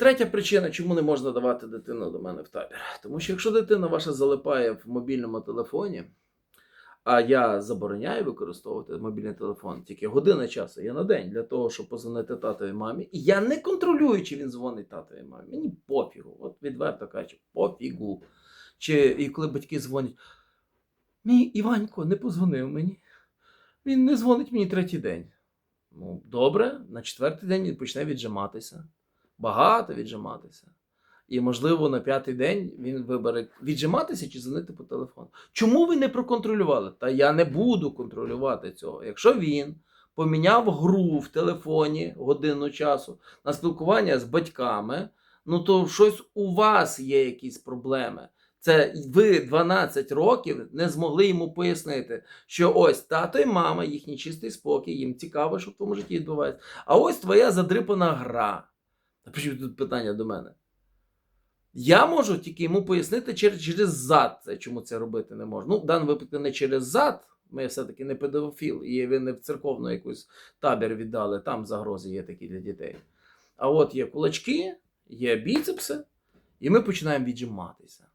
Третя причина, чому не можна давати дитину до мене в табір. Тому що якщо дитина ваша залипає в мобільному телефоні, а я забороняю використовувати мобільний телефон, тільки година часу є на день для того, щоб позвонити татові мамі. І я не контролюю, чи він дзвонить татові мамі. Мені пофігу. От відверто кажучи, пофігу. Чи і коли батьки дзвонять, мій Іванько не позвонив мені. Він не дзвонить мені третій день. Ну, добре, на четвертий день він почне віджиматися. Багато віджиматися. І, можливо, на п'ятий день він вибере віджиматися чи дзвонити по телефону. Чому ви не проконтролювали? Та я не буду контролювати цього. Якщо він поміняв гру в телефоні годину часу на спілкування з батьками, ну то щось у вас є якісь проблеми. Це ви 12 років не змогли йому пояснити, що ось тато і мама, їхній чистий спокій, їм цікаво, що в твоєму житті відбувається. А ось твоя задрипана гра. Почему тут питання до мене? Я можу тільки йому пояснити через, через зад, чому це робити не можна. Ну, в даному випадку не через зад. Ми все-таки не педофіл, і ви не в церковну якусь табір віддали, там загрози є такі для дітей. А от є кулачки, є біцепси, і ми починаємо віджиматися.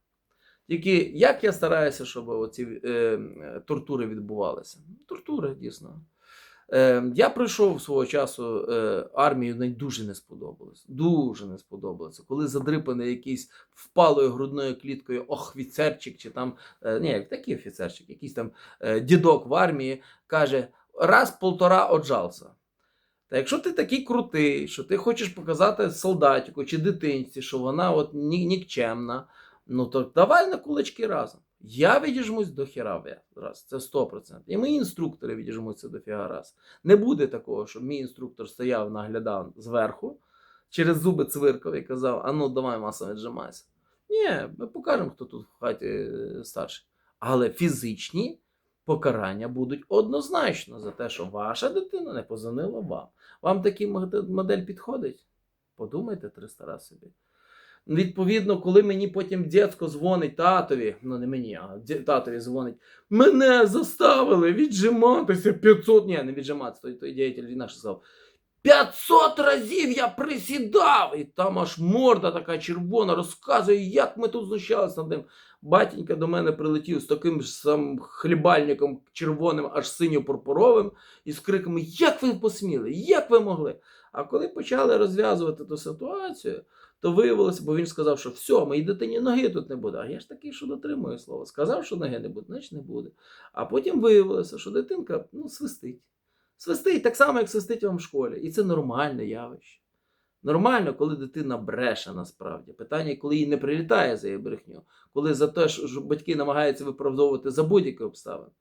Тільки як я стараюся, щоб оці е, тортури відбувалися? Тортури, дійсно. Е, я пройшов свого часу е, армію, мені дуже не сподобалось. Дуже не сподобалося. Коли задрипаний якийсь впалою грудною кліткою офіцерчик, чи там, е, ні, такий офіцерчик, якийсь там е, дідок в армії каже: раз полтора оджався. Та якщо ти такий крутий, що ти хочеш показати солдатику чи дитинці, що вона от ні, нікчемна, ну то давай на кулачки разом. Я відіжмусь до хіра раз, це 100%. І мої інструктори відіжмуться до фіга раз. Не буде такого, щоб мій інструктор стояв, наглядав зверху, через зуби цвиркав і казав: а ну давай масово віджимайся. Ні, ми покажемо, хто тут в хаті е, старший. Але фізичні покарання будуть однозначно за те, що ваша дитина не позвонила вам. Вам такий модель підходить? Подумайте 300 разів собі. Відповідно, коли мені потім дядько дзвонить татові, ну не мені, а татові дзвонить, мене заставили віджиматися 500, ні, не віджиматися, той, той діятель наш сказав. 500 разів я присідав! І там аж морда така червона розказує, як ми тут знущалися над ним. Батінька до мене прилетів з таким ж самим хлібальником червоним, аж синьо-пурпуровим, і з криками: Як ви посміли? Як ви могли? А коли почали розв'язувати ту ситуацію, то виявилося, бо він сказав, що все, моїй дитині ноги тут не буде. А я ж такий, що дотримую слово. Сказав, що ноги не буде, значить не буде. А потім виявилося, що дитинка ну, свистить. Свистить так само, як свистить вам в школі. І це нормальне явище. Нормально, коли дитина бреше насправді. Питання, коли їй не прилітає за її брехню, коли за те, що батьки намагаються виправдовувати за будь-які обставини.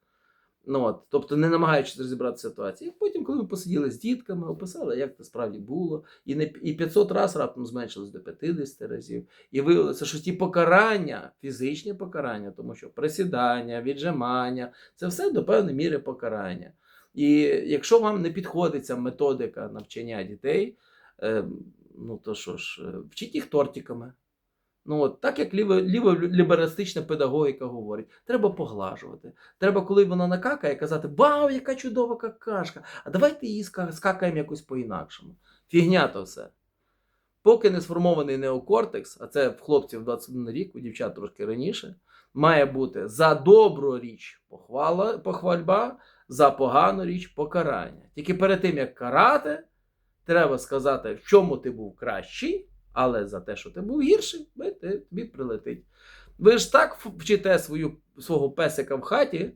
Ну, от, тобто не намагаючись розібрати ситуацію. І потім, коли ми посиділи з дітками, описали, як це справді було, і не і 500 разів раптом зменшилось до 50 разів. І виявилося, що ті покарання, фізичні покарання, тому що присідання, віджимання це все до певної міри покарання. І якщо вам не підходить ця методика навчання дітей, е, ну то що ж, е, вчіть їх тортиками. Ну, от, так як ліво, ліволібералістична педагогіка говорить, треба поглажувати. Треба, коли вона накакає, казати: Вау, яка чудова какашка! А давайте її скакаємо якось по-інакшому. Фігня то все. Поки не сформований неокортекс, а це в хлопців 21 рік, у дівчат трошки раніше, має бути за добру річ похвала, похвальба, за погану річ покарання. Тільки перед тим, як карати, треба сказати, в чому ти був кращий, але за те, що ти був гірший, тобі прилетить. Ви ж так вчите свою, свого песика в хаті,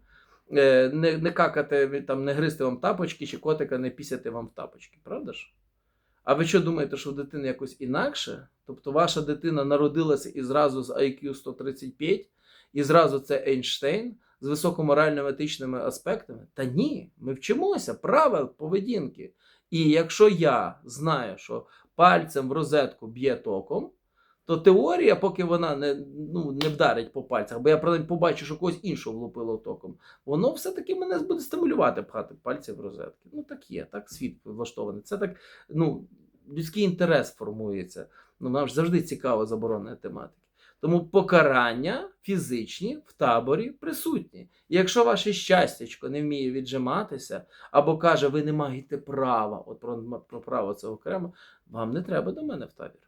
е, не, не какати, там, не гризти вам тапочки, чи котика не пісяти вам в тапочки, правда ж? А ви що думаєте, що в дитини якось інакше? Тобто ваша дитина народилася і зразу з IQ 135, і зразу це Ейнштейн з високоморально-етичними аспектами? Та ні, ми вчимося правил поведінки. І якщо я знаю, що пальцем в розетку б'є током, то теорія, поки вона не, ну, не вдарить по пальцях, бо я принаймні побачу, що когось іншого влупило током, воно все-таки мене буде стимулювати пхати пальці в розетки. Ну так є, так світ влаштований. Це так, ну, людський інтерес формується. Ну, нам ж завжди цікава заборонена тематика. Тому покарання фізичні в таборі присутні. І якщо ваше щастячко не вміє віджиматися, або каже, ви не маєте права, от про, про право це окремо, вам не треба до мене в табір.